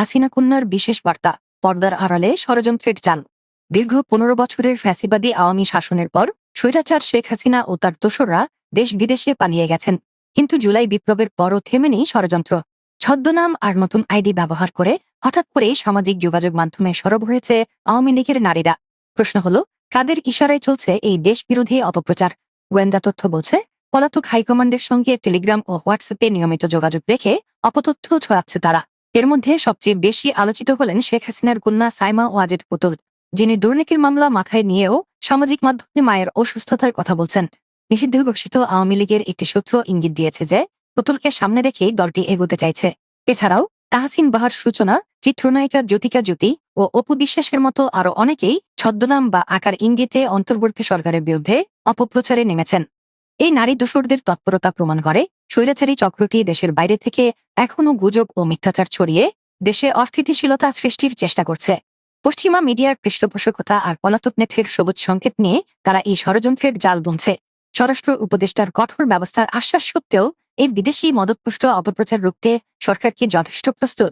হাসিনা কন্যার বিশেষ বার্তা, পর্দার আড়ালে ষড়যন্ত্রের চাল দীর্ঘ পনেরো বছরের ফ্যাসিবাদী আওয়ামী শাসনের পর, স্বৈরাচার শেখ হাসিনা ও তার দোসররা দেশ বিদেশে পালিয়ে গেছেন। কিন্তু জুলাই বিপ্লবের পরও থেমেনি ষড়যন্ত্র। ছদ্মনাম আর নতুন আইডি ব্যবহার করে হঠাৎ করেই সামাজিক যোগাযোগ মাধ্যমে সরব হয়েছে আওয়ামী লীগের নারীরা। প্রশ্ন হল, কাদের ইশারায় চলছে এই দেশবিরোধী অপপ্রচার? গোয়েন্দা তথ্য বলছে, পলাতক হাইকমান্ডের সঙ্গে টেলিগ্রাম ও হোয়াটসঅ্যাপে নিয়মিত যোগাযোগ রেখে অপতথ্য ছড়াচ্ছে তারা। এর মধ্যে সবচেয়ে বেশি আলোচিত হলেন শেখ হাসিনার কন্যা সাইমা ওয়াজেদ পুতুল, যিনি দুর্নীতির মামলা মাথায় নিয়েও সামাজিক মাধ্যমে মায়ের অসুস্থতার কথা বলছেন। নিষিদ্ধ ঘোষিত আওয়ামী লীগের একটি সূত্র ইঙ্গিত দিয়েছে যে, পুতুলকে সামনে রেখেই দলটি এগোতে চাইছে। এছাড়াও, তাহসিন বাহার সূচনা, চিত্রনায়িকা জ্যোতিকা জ্যোতি ও অপু বিশ্বাসের মতো আরও অনেকেই ছদ্মনাম বা আকার ইঙ্গিতে অন্তর্বর্তী সরকারের বিরুদ্ধে অপপ্রচারে নেমেছেন। এই নারী দোসরদের তৎপরতা প্রমাণ করে স্বৈরাচারী চক্রটি দেশের বাইরে থেকে এখনও গুজব ও মিথ্যাচার ছড়িয়ে দেশে অস্থিতিশীলতা সৃষ্টির চেষ্টা করছে। পশ্চিমা মিডিয়ার পৃষ্ঠপোষকতা আর পলাতক নেথের সবুজ সংকেত নিয়ে তারা এই ষড়যন্ত্রের জাল বুনছে। স্বরাষ্ট্র উপদেষ্টার কঠোর ব্যবস্থার আশ্বাস সত্ত্বেও এই বিদেশি মদতপুষ্ট অপপ্রচার রুখতে সরকারকে যথেষ্ট প্রস্তুত।